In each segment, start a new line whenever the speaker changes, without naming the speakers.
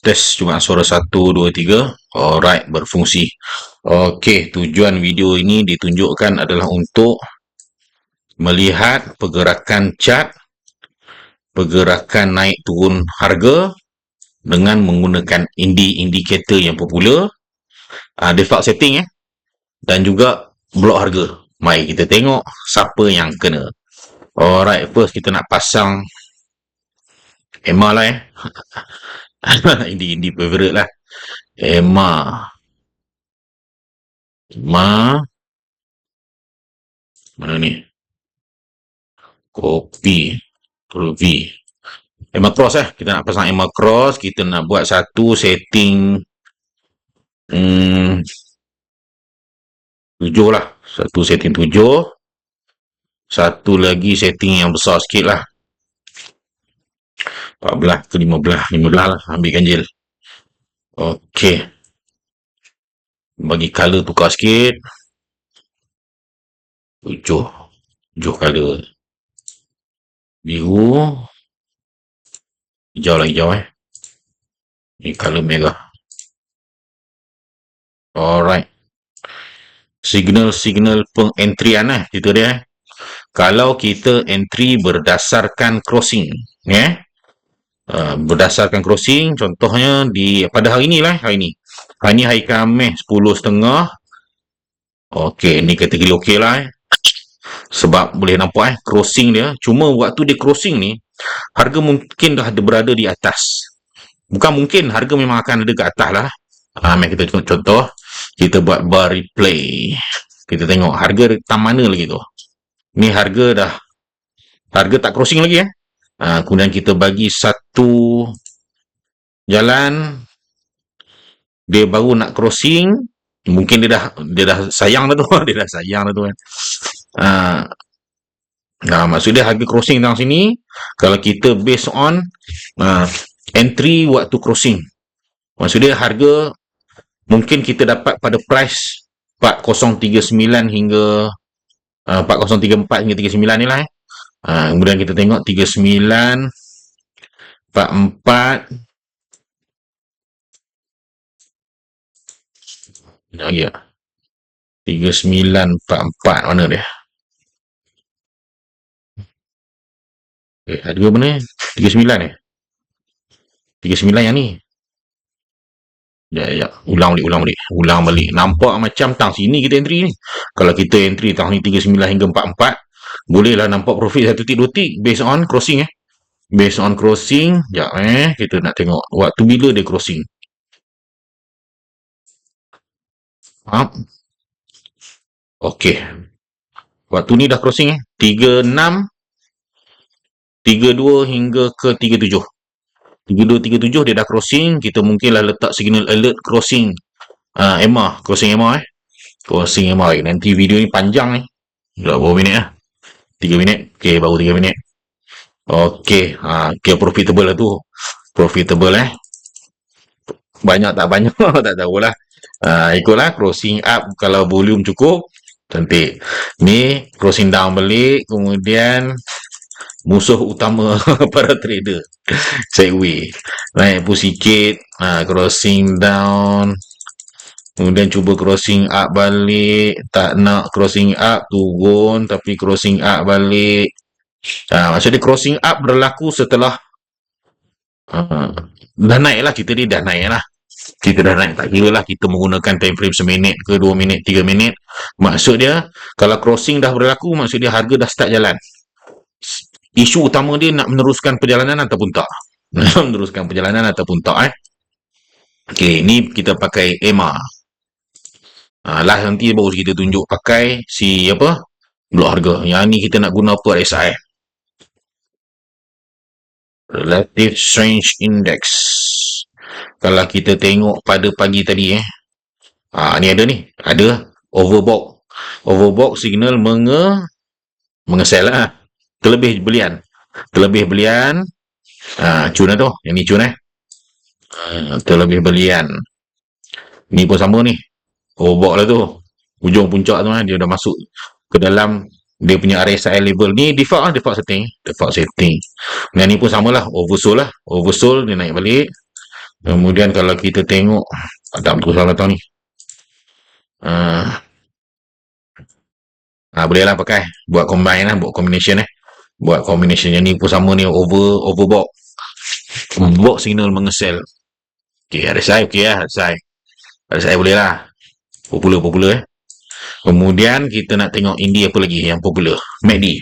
Test cuma suara 1, 2, 3. Alright, berfungsi. Okey, tujuan video ini ditunjukkan adalah untuk melihat pergerakan chart, pergerakan naik turun harga dengan menggunakan indi indikator yang popular, uh, default setting eh, dan juga blok harga. Mari kita tengok siapa yang kena. Alright, first kita nak pasang Emma lah eh. Indi-indi favorite lah. Emma. Emma. Mana ni? Kopi. V. Emma Cross eh. Kita nak pasang Emma Cross. Kita nak buat satu setting. Hmm, tujuh lah. Satu setting tujuh. Satu lagi setting yang besar sikit lah. 14 ke 15 15 lah ambil ganjil ok. Bagi color tukar sikit. 7 7 color. Biru. Hijau lah hijau eh. Ni color merah. Alright. Signal-signal pengentrian eh. Cerita dia eh. Kalau kita entry berdasarkan crossing eh Uh, berdasarkan crossing contohnya di pada hari ni lah hari ni. Hari ni hari Khamis 10.30 ok ni kategori ok lah eh. sebab boleh nampak eh crossing dia cuma waktu dia crossing ni harga mungkin dah ada berada di atas. Bukan mungkin harga memang akan ada ke atas lah. Ha, mari kita tengok contoh. Kita buat bar replay. Kita tengok harga tam mana lagi tu. Ni harga dah harga tak crossing lagi eh Ha, kemudian kita bagi satu jalan. Dia baru nak crossing. Mungkin dia dah dia dah sayang dah tu. Dia dah sayang dah tu kan. Ha, nah, maksud dia harga crossing dalam sini kalau kita based on uh, entry waktu crossing. Maksud dia harga mungkin kita dapat pada price 4039 hingga uh, 4034 hingga 39 ni lah eh Ha, kemudian kita tengok 39 44 lagi ya. 3944 mana dia? Eh, ada dua mana? 39 eh? 39 yang ni. Ya, ya, ulang balik, ulang balik. Ulang balik. Nampak macam tang sini kita entry ni. Kalau kita entry tahun ni 39 hingga 44, bolehlah nampak profit satu tik dua tik based on crossing eh. Based on crossing ya eh. Kita nak tengok waktu bila dia crossing. Ha okey. Waktu ni dah crossing eh. 36 32 hingga ke 37 32 37 dia dah crossing kita mungkinlah letak signal alert crossing. Uh, Emma crossing Emma eh. Crossing Emma nanti video ni panjang ni dah berapa minit lah 3 minit. Okey, baru 3 minit. Okey, ha, okay, profitable lah tu. Profitable eh. Banyak tak banyak, tak tahulah. Ha, ikutlah, crossing up kalau volume cukup. Cantik. Ni, crossing down balik. Kemudian, musuh utama para trader. Segway. Naik pun sikit. Ha, crossing down. Kemudian cuba crossing up balik. Tak nak crossing up, turun. Tapi crossing up balik. Ha, maksudnya crossing up berlaku setelah uh, dah naik lah. Kita ni dah naik lah. Kita dah naik. Tak kira lah kita menggunakan time frame seminit ke dua minit, tiga minit. Maksud dia, kalau crossing dah berlaku, maksud dia harga dah start jalan. Isu utama dia nak meneruskan perjalanan ataupun tak. meneruskan perjalanan ataupun tak eh. Okay, ni kita pakai EMA. Ha, lah nanti baru kita tunjuk pakai si apa? Blok harga. Yang ni kita nak guna apa RSI? Relative Strange Index. Kalau kita tengok pada pagi tadi eh. Ha, ni ada ni. Ada overbought. Overbought signal menge mengesel lah. Terlebih belian. Terlebih belian. Ha, cun lah tu. Yang ni cun eh. Ha, terlebih belian. Ni pun sama ni. Oh, bawa lah tu. Ujung puncak tu kan, dia dah masuk ke dalam dia punya RSI level ni default lah, default setting. Default setting. Dan ni pun samalah, oversold lah. Oversold, dia naik balik. Kemudian kalau kita tengok, tak betul salah tahu ni. Uh, ah, boleh lah pakai. Buat combine lah, buat combination eh. Buat combination yang ni pun sama ni, over, overbox. Box signal mengesel. Ada saya, okay lah. Ada saya boleh lah. Popular, popular eh. Kemudian kita nak tengok indie apa lagi yang popular. MACD.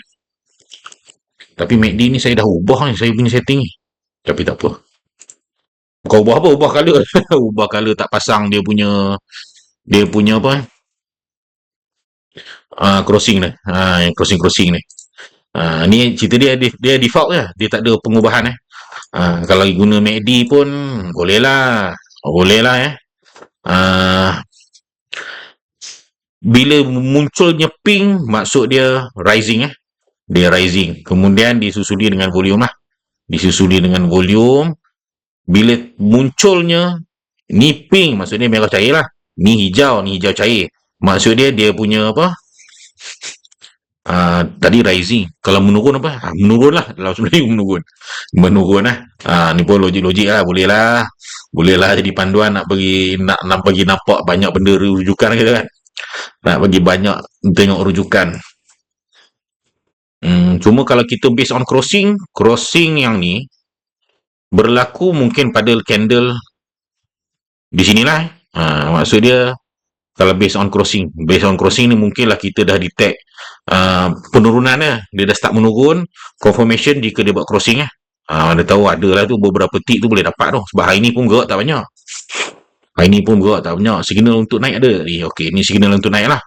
Tapi MACD ni saya dah ubah ni, saya punya setting ni. Tapi tak apa. Bukan ubah apa, ubah color. ubah color tak pasang dia punya dia punya apa eh? Uh, crossing ni. Uh, crossing-crossing ni. Uh, ni cerita dia, dia, dia default je. Dia tak ada pengubahan eh. Uh, kalau guna MACD pun boleh lah. Boleh lah eh. Uh, bila munculnya ping, maksud dia rising eh. Dia rising. Kemudian disusuli dengan volume lah. Disusuli dengan volume. Bila munculnya ni ping, maksudnya merah cair lah. Ni hijau, ni hijau cair. Maksud dia, dia punya apa? Uh, tadi rising. Kalau menurun apa? Uh, menurun lah. Dalam sebenarnya menurun. Menurun lah. Uh, ni pun logik-logik lah. Boleh lah. Boleh lah jadi panduan nak bagi nak, nak bagi nampak banyak benda rujukan kita kan. Nak bagi banyak tengok rujukan. Hmm, cuma kalau kita based on crossing, crossing yang ni berlaku mungkin pada candle di sinilah. Uh, maksud dia kalau based on crossing. Based on crossing ni mungkinlah kita dah detect uh, penurunan dia dia dah start menurun confirmation jika dia buat crossing eh. Uh, dia tahu ada lah tu beberapa tick tu boleh dapat tu. Sebab hari ni pun gerak tak banyak hari ni pun gerak tak banyak signal untuk naik ada eh, ok ni signal untuk naik lah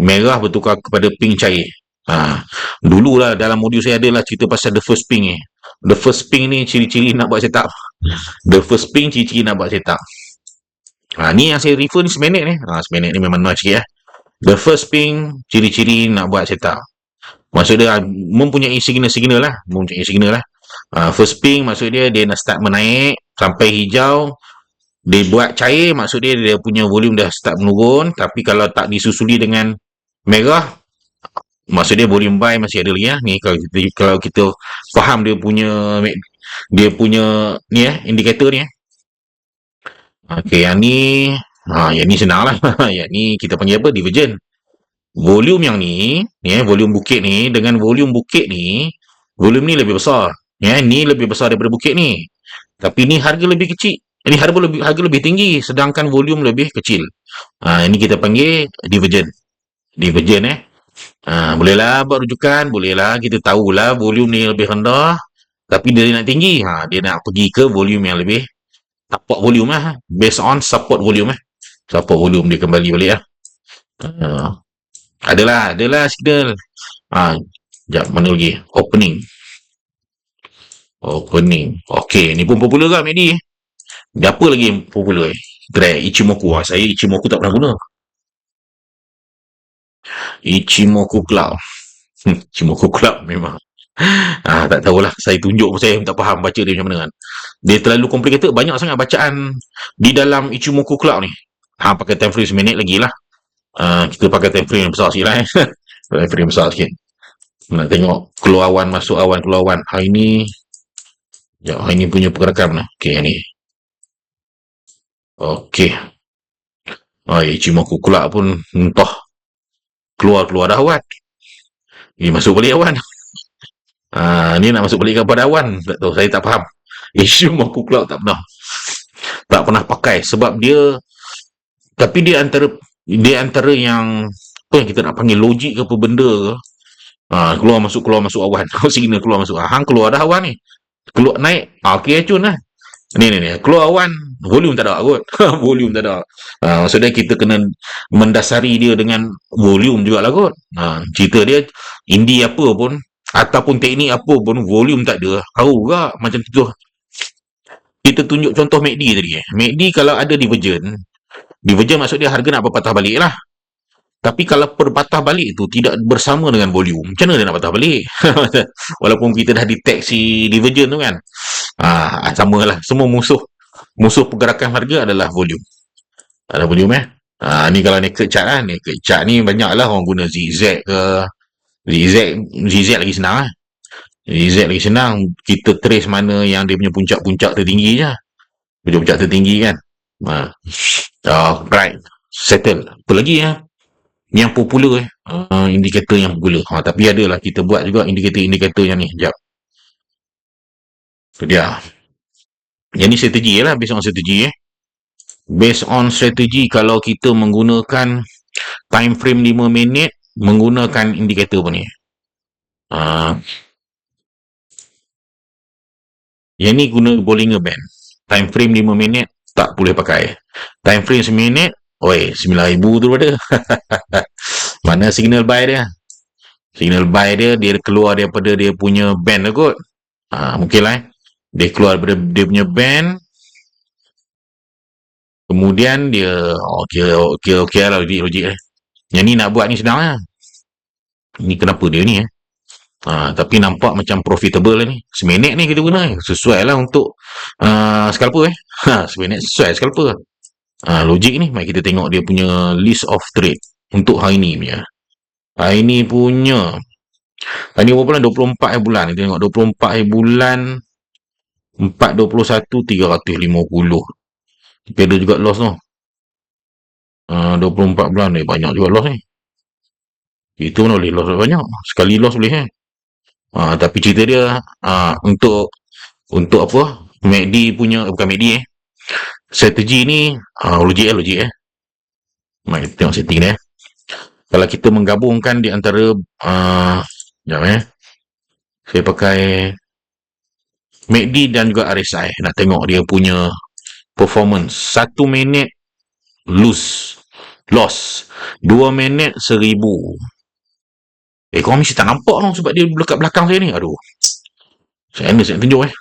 merah bertukar kepada pink cair uh, dululah dalam modul saya adalah cerita pasal the first pink ni the first pink ni ciri-ciri nak buat setup the first pink ciri-ciri nak buat setup Ha, ni yang saya refer ni seminit ni. Ha, seminit ni memang noise sikit ya. The first ping, ciri-ciri nak buat setup. Maksud dia, mempunyai signal-signal lah. Mempunyai signal lah. Ha, first ping, maksud dia, dia nak start menaik sampai hijau. Dia buat cair, maksud dia, dia punya volume dah start menurun. Tapi kalau tak disusuli dengan merah, maksud dia volume buy masih ada lagi ya. Ni kalau kita, kalau kita faham dia punya dia punya ni ya, indikator ni ya. Okey, yang ni, ha, yang ni senang lah. yang ni kita panggil apa? Divergent. Volume yang ni, ni eh, volume bukit ni, dengan volume bukit ni, volume ni lebih besar. Ya, ni lebih besar daripada bukit ni. Tapi ni harga lebih kecil. Ini harga lebih harga lebih tinggi sedangkan volume lebih kecil. Ha, ini kita panggil divergent. Divergent eh. Ha, bolehlah buat rujukan, bolehlah. Kita tahulah volume ni lebih rendah tapi dia nak tinggi. Ha, dia nak pergi ke volume yang lebih support volume lah based on support volume eh? Support volume dia kembali balik lah uh, adalah adalah signal. Ah uh, jap mana lagi? Opening. Opening. Okey ni pun popular ke Medi dia apa lagi yang popular eh Grab Ichimoku ah saya Ichimoku tak pernah guna Ichimoku Cloud Ichimoku Cloud memang ah, tak tahulah. Saya tunjuk pun saya tak faham baca dia macam mana kan. Dia terlalu complicated. Banyak sangat bacaan di dalam Ichimoku Cloud ni. Ha, pakai time frame seminit lagi lah. Uh, kita pakai time frame besar sikit lah eh. time frame besar sikit. Nak tengok keluar awan, masuk awan, keluar awan. Hari ni, ya, hari ni punya pergerakan mana? Okey, ni. Okey. Oh, Ichimoku Cloud pun entah. Keluar-keluar dah awan. Ini masuk balik awan. Ha, ni nak masuk balik kepada awan. Tak tahu, saya tak faham. Isu Maku Cloud tak pernah. Tak pernah pakai. Sebab dia, tapi dia antara, dia antara yang, apa yang kita nak panggil logik ke apa benda ke. Ha, keluar masuk, keluar masuk awan. Signal keluar masuk. Ha, hang keluar dah awan ni. Keluar naik. Ha, okay, cun lah. Ni, ni, ni. Keluar awan. Volume tak ada kot. volume tak ada. Ha, maksudnya kita kena mendasari dia dengan volume juga lah kot. Ha, cerita dia, indie apa pun, ataupun teknik apa pun volume tak ada tahu juga macam tu kita tunjuk contoh MACD tadi. MACD kalau ada divergent divergent maksud dia harga nak berpatah balik lah tapi kalau berpatah balik tu tidak bersama dengan volume macam mana dia nak patah balik walaupun kita dah detect si divergent tu kan ah, sama lah semua musuh musuh pergerakan harga adalah volume ada volume eh ah, ni kalau naked chart lah naked chart ni banyak lah orang guna zigzag ke ZZ ZZ lagi senang lah. ZZ lagi senang. Kita trace mana yang dia punya puncak-puncak tertinggi je. Puncak-puncak tertinggi kan. Ha. Uh, right. Settle. Apa lagi ya? Yang popular eh. Uh, indikator yang popular. Ha, tapi adalah kita buat juga indikator-indikator yang ni. Sekejap. Itu dia. Ni strategi lah. Based on strategi eh. Based on strategi kalau kita menggunakan time frame 5 minit menggunakan indikator apa ni. Uh, yang ni guna Bollinger Band. Time frame 5 minit tak boleh pakai. Time frame seminit, oi, 9000 tu ada. Mana signal buy dia? Signal buy dia, dia keluar daripada dia punya band lah kot. Ha, mungkin lah eh. Dia keluar daripada dia punya band. Kemudian dia, okey, okey, okey lah logik, logik eh. Yang ni nak buat ni senang lah. Ni kenapa dia ni eh? Ha, tapi nampak macam profitable lah ni. Seminit ni kita guna. Sesuai lah untuk uh, scalper eh. Ha, seminit sesuai scalper. Ha, logik ni. Mari kita tengok dia punya list of trade. Untuk hari ni punya. Hari ni punya. Hari ni berapa bulan? 24 hari bulan. Kita tengok 24 hari bulan. 421 350. Tapi ada juga loss tu. Uh, 24 bulan ni banyak juga loss ni. Itu mana boleh loss banyak. Sekali loss boleh eh. Ha, tapi cerita dia ha, untuk untuk apa? MACD punya bukan MACD eh. Strategi ni ha, logik eh logik eh. Mari kita tengok setting dia. Eh. Kalau kita menggabungkan di antara uh, jap eh. Saya pakai MACD dan juga RSI nak tengok dia punya performance. Satu minit lose loss. Dua minit seribu. Eh, kau mesti tak nampak tau sebab dia dekat belakang saya ni. Aduh. Saya ni saya tunjuk eh.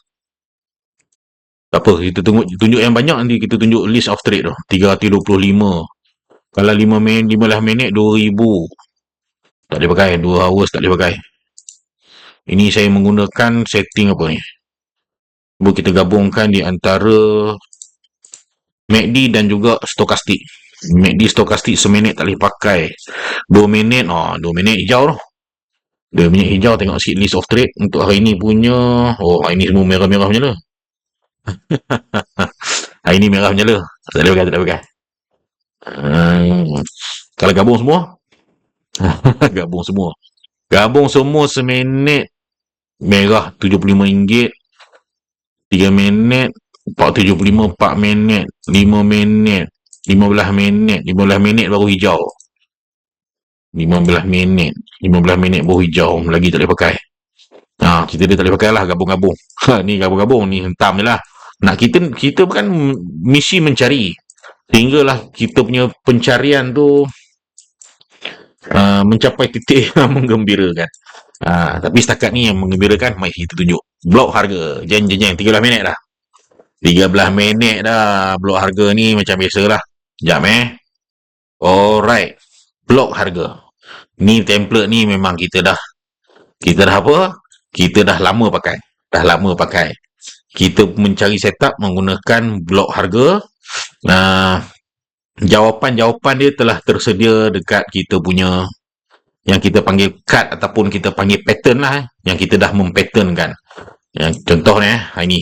Tak apa, kita tunjuk, tunjuk yang banyak nanti kita tunjuk list of trade tu. 325. Kalau 5 minit, 15 minit, 2000. Tak boleh pakai. 2 hours tak boleh pakai. Ini saya menggunakan setting apa ni. Cuba kita gabungkan di antara MACD dan juga stokastik. MACD stokastik seminit tak boleh pakai. 2 minit, oh, 2 minit hijau tu. Dia minyak hijau tengok sikit list of trade untuk hari ni punya. Oh, hari ni semua merah-merah menyala. hari ni merah menyala. Tak boleh pakai, tak boleh pakai. Hmm. Kalau gabung semua. gabung semua. Gabung semua seminit. Merah RM75. 3 minit. 475, 4 minit. 5 minit. 15 minit. 15 minit baru hijau. 15 minit 15 minit buah hijau lagi tak boleh pakai ha, kita dia tak boleh pakai lah gabung-gabung ha, ni gabung-gabung ni hentam je lah nak kita kita bukan misi mencari sehinggalah kita punya pencarian tu uh, mencapai titik yang menggembirakan ha, tapi setakat ni yang menggembirakan mari kita tunjuk blok harga. Jeng jeng jeng. 13 minit dah. 13 minit dah. Blok harga ni macam biasa lah jap eh. Alright. Blok harga. Ni template ni memang kita dah kita dah apa? Kita dah lama pakai. Dah lama pakai. Kita mencari setup menggunakan blok harga. Uh, jawapan-jawapan dia telah tersedia dekat kita punya yang kita panggil cut ataupun kita panggil pattern lah eh, yang kita dah mempattern kan yang contoh ni. Eh, ini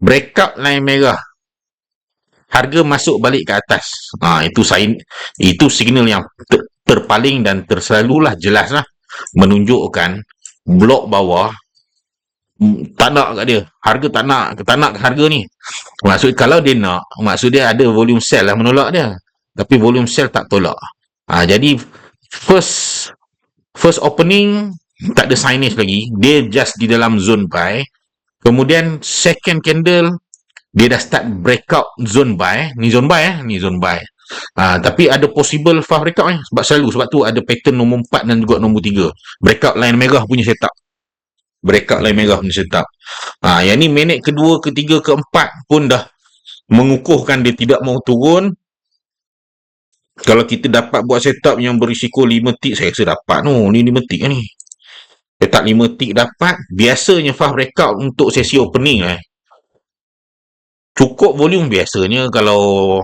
breakout line merah. Harga masuk balik ke atas. Ha, itu sign itu signal yang ter, terpaling dan terselalulah jelaslah menunjukkan blok bawah mm, tak nak kat dia. Harga tak nak tak nak harga ni. Maksud kalau dia nak maksud dia ada volume sell lah menolak dia. Tapi volume sell tak tolak. Ha, jadi first first opening tak ada signage lagi dia just di dalam zone buy kemudian second candle dia dah start breakout zone buy ni zone buy eh ni zone buy Ha, tapi ada possible fast breakout eh. Sebab selalu, sebab tu ada pattern nombor 4 dan juga nombor 3. Breakout line merah punya setup. Breakout line merah punya setup. Ha, yang ni minit kedua, ketiga, keempat pun dah mengukuhkan dia tidak mau turun. Kalau kita dapat buat setup yang berisiko 5 tick, saya rasa dapat no. Ni 5 tick ni. Setup 5 tick dapat. Biasanya fast breakout untuk sesi opening eh. Cukup volume biasanya kalau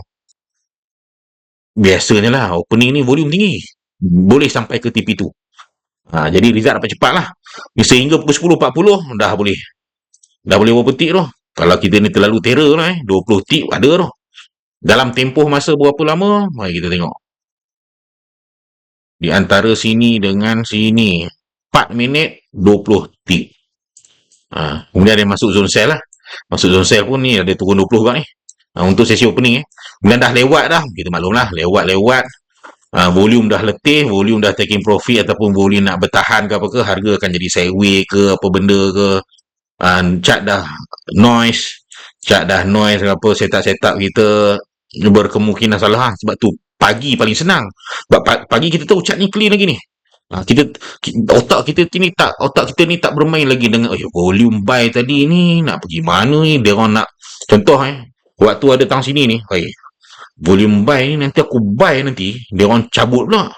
biasanya lah opening ni volume tinggi boleh sampai ke TP tu ha, jadi result dapat cepat lah sehingga pukul 10.40 dah boleh dah boleh berpetik tu Kalau kita ni terlalu terror lah eh. 20 tip ada tu. Dalam tempoh masa berapa lama? Mari kita tengok. Di antara sini dengan sini. 4 minit 20 tip. Ha, kemudian dia masuk zone sell lah. Masuk zone sell pun ni ada turun 20 juga ni. Ha, untuk sesi opening eh. Kemudian dah lewat dah. Kita maklum lah. Lewat-lewat. Ha, volume dah letih. Volume dah taking profit ataupun volume nak bertahan ke apa ke. Harga akan jadi sideway ke apa benda ke. Ha, chart dah noise. Chart dah noise ke apa. Setup-setup kita berkemungkinan salah. Ha. Sebab tu pagi paling senang. Sebab pagi kita tahu chart ni clean lagi ni. Ha, kita, otak kita ni tak otak kita ni tak bermain lagi dengan oh, volume buy tadi ni nak pergi mana ni dia orang nak contoh eh waktu ada tang sini ni hey, volume buy ni nanti aku buy nanti dia orang cabut pula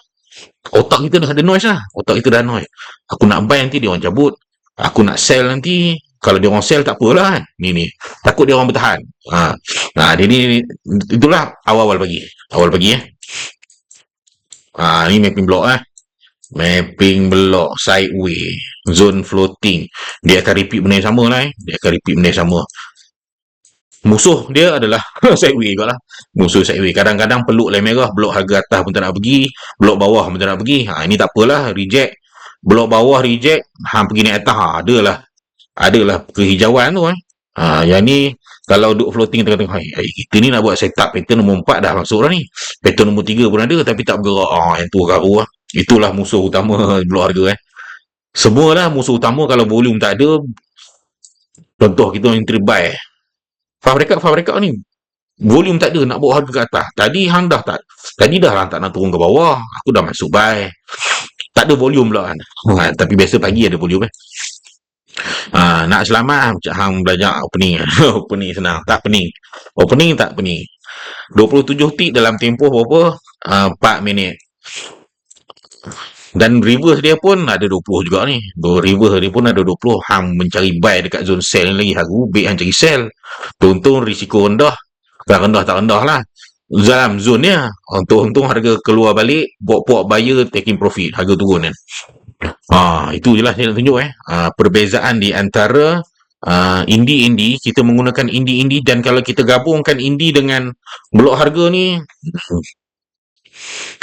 otak kita dah ada noise lah otak kita dah noise aku nak buy nanti dia orang cabut aku nak sell nanti kalau dia orang sell tak apalah kan ni ni. Takut dia orang bertahan. Ha. Nah dia ni itulah awal-awal pagi. Awal pagi eh. Ha ni mapping block eh. Mapping block sideway zone floating. Dia akan repeat benda yang sama lah eh. Dia akan repeat benda yang sama. Musuh dia adalah sideway juga lah. Musuh sideway. Kadang-kadang peluk lain merah. Blok harga atas pun tak nak pergi. Blok bawah pun tak nak pergi. Ha, ini tak apalah. Reject. Blok bawah reject. Hang pergi naik atas. Ha, adalah adalah kehijauan tu eh ha, yang ni kalau duk floating tengah-tengah hai, kita ni nak buat setup pattern nombor 4 dah masuk dah ni pattern nombor 3 pun ada tapi tak bergerak ha, yang tu garu lah Itulah musuh utama blok harga eh. Semualah musuh utama kalau volume tak ada. Contoh kita entry buy. Fabrikat-fabrikat ni volume tak ada nak bawa harga ke atas. Tadi hang dah tak. Tadi dah hang tak nak turun ke bawah. Aku dah masuk buy. Tak ada volume pula kan. Ha, tapi biasa pagi ada volume eh. Ha, nak selamat macam hang belajar opening. opening senang. Tak pening. Opening tak pening. 27 tick dalam tempoh berapa? Uh, 4 minit. Dan reverse dia pun ada 20 juga ni. Reverse dia pun ada 20. Hang mencari buy dekat zone sell ni lagi. Haru, baik hang cari sell. Untung risiko rendah. Kan rendah tak rendah lah. Dalam zone ni, untung-untung harga keluar balik, buat-buat buyer taking profit. Harga turun kan. Ha, itu je lah saya nak tunjuk eh. Ha, perbezaan di antara uh, indie-indie, kita menggunakan indie-indie dan kalau kita gabungkan indie dengan blok harga ni,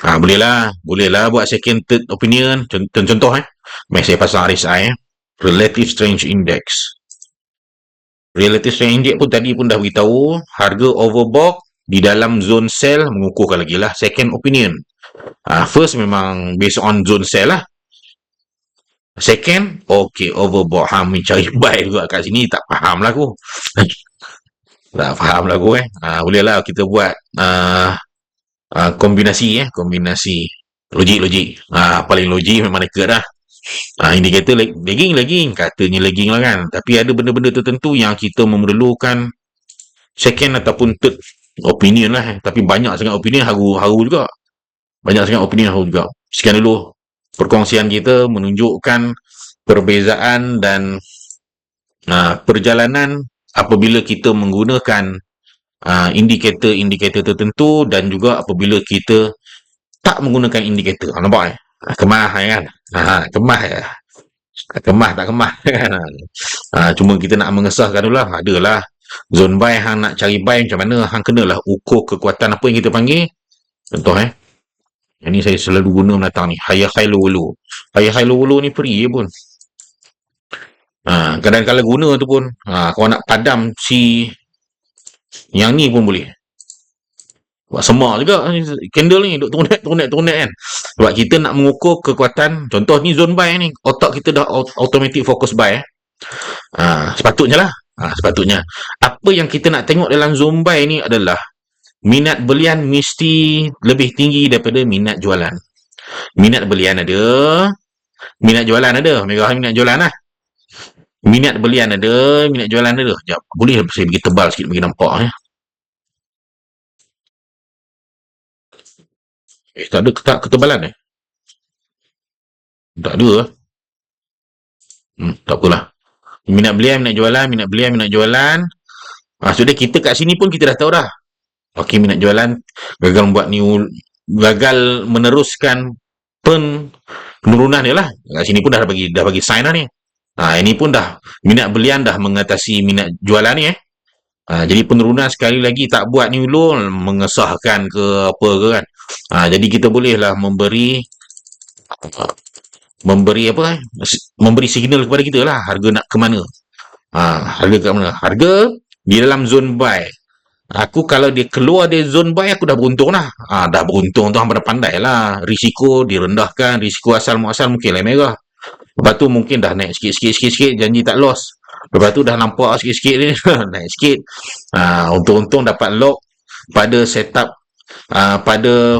Ha, boleh lah. Boleh lah buat second, third opinion. Contoh, contoh eh. Mari saya pasang RSI eh. Relative Strange Index. Relative Strange Index pun tadi pun dah beritahu. Harga overbought di dalam zone sell mengukurkan lagi lah. Second opinion. Ha, first memang based on zone sell lah. Second, okay, overbought. Ha, mencari buy juga kat sini. Tak faham lah aku. tak faham lah aku eh. Ha, boleh lah kita buat uh, uh, kombinasi eh kombinasi logik logik uh, paling logik memang dekat dah uh, indikator lagging lagging katanya lagging lah kan tapi ada benda-benda tertentu yang kita memerlukan second ataupun third opinion lah eh. tapi banyak sangat opinion haru haru juga banyak sangat opinion haru juga sekian dulu perkongsian kita menunjukkan perbezaan dan uh, perjalanan apabila kita menggunakan uh, indikator-indikator tertentu dan juga apabila kita tak menggunakan indikator. Ha, nampak eh? Ah, kemah eh, kan? Ha, kemah ya. Kemah tak kemah kan? Ha, cuma kita nak mengesahkan dulu lah. Adalah zone buy hang nak cari buy macam mana hang kenalah ukur kekuatan apa yang kita panggil. Contoh eh. Yang ni saya selalu guna menatang ni. Low low. Higher high low low ni free je pun. Ha, kadang-kadang guna tu pun. Ha, kalau nak padam si yang ni pun boleh. Buat semak juga candle ni. Duk turnet, turnet, turnet kan. Sebab kita nak mengukur kekuatan. Contoh ni zone buy ni. Otak kita dah automatic focus buy. Eh. Ha, sepatutnya lah. Ha, sepatutnya. Apa yang kita nak tengok dalam zone buy ni adalah minat belian mesti lebih tinggi daripada minat jualan. Minat belian ada. Minat jualan ada. Mereka minat jualan lah. Minat belian ada, minat jualan ada. Sekejap, boleh saya bagi tebal sikit bagi nampak ya. Eh, tak ada tak ketebalan eh? Tak ada lah. Hmm, tak apalah. Minat belian, minat jualan, minat belian, minat jualan. Maksudnya kita kat sini pun kita dah tahu dah. Okey, minat jualan, gagal membuat new, gagal meneruskan pen penurunan dia lah. Kat sini pun dah bagi dah bagi sign lah ni. Ha, ini pun dah minat belian dah mengatasi minat jualan ni eh. Ha, jadi penurunan sekali lagi tak buat ni ulul mengesahkan ke apa ke kan. Ha, jadi kita bolehlah memberi memberi apa eh? memberi signal kepada kita lah harga nak ke mana. Ha, harga ke mana? Harga di dalam zone buy. Aku kalau dia keluar dari zone buy aku dah beruntung lah. Ha, dah beruntung tu dah pandai lah. Risiko direndahkan, risiko asal muasal mungkin lah merah. Lepas tu mungkin dah naik sikit-sikit sikit-sikit janji tak loss. Lepas tu dah nampak sikit-sikit ni naik sikit. Ha, untung-untung dapat lock pada setup uh, pada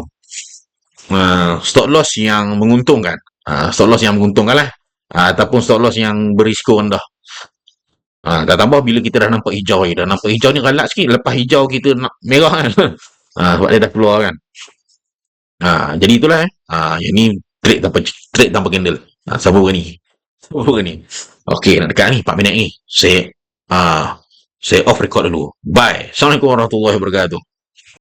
uh, stop loss yang menguntungkan. Uh, stop loss yang menguntungkan lah. Uh, ataupun stop loss yang berisiko rendah. Ha, dah tambah bila kita dah nampak hijau ni. Dah nampak hijau ni galak sikit. Lepas hijau kita nak merah kan. ha, sebab dia dah keluar kan. Ha, jadi itulah eh. Ha, yang ni trade tanpa, trade tanpa candle. Ha, siapa berani? Siapa berani? Okey, nak dekat ni. 4 minit ni. Saya, ha, saya off record dulu. Bye. Assalamualaikum warahmatullahi wabarakatuh.